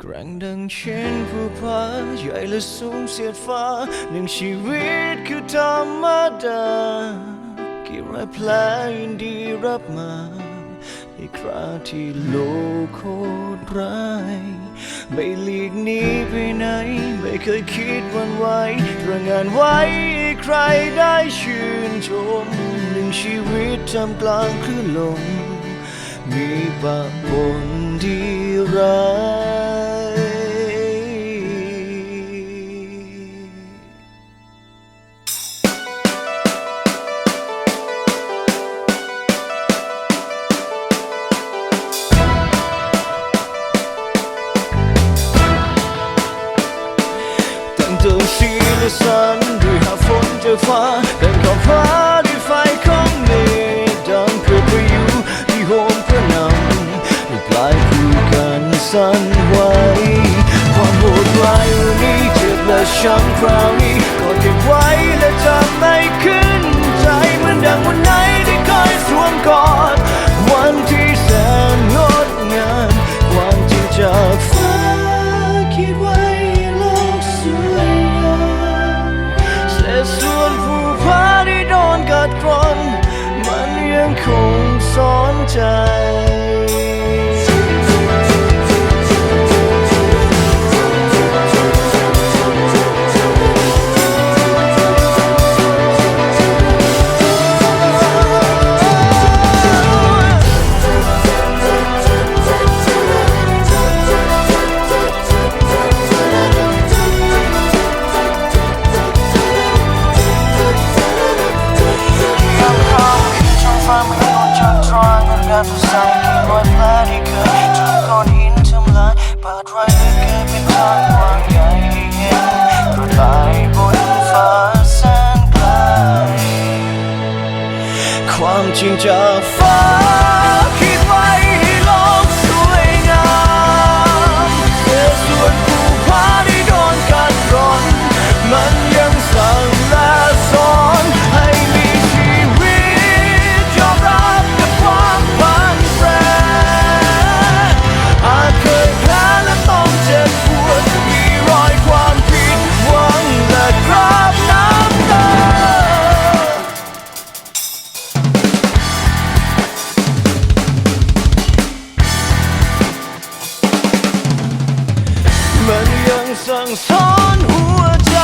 แกร่งดังเช่นภูผาใหญ่และสูงเสียดฟ้าหนึ่งชีวิตคือธรรมดา กี่รอยแผลยินดีรับมาในคราที่โลกโคตรร้าย ไม่หลีกหนีไปไหน ไม่เคยคิดวันไหวตระงานไว้ให้ใครได้ชื่นชม หนึ่งชีวิตทำกลางคลื่นลม มีปะปนที่ร้าย สีและสันด้วยหาฝนเจอฟ้าแต่ขอบฟ้า ยังคงสอนใจางเรื่องการสดใสที่รอยแผลที่เคยถูกก้อนหินทำลายบาดรอยลึกเกิดเป็นทางกว้างใหญ่เห็นประกายบนฟ้าแสนไกล ความจริงจากฟ้า สั่งสอนหัวใจ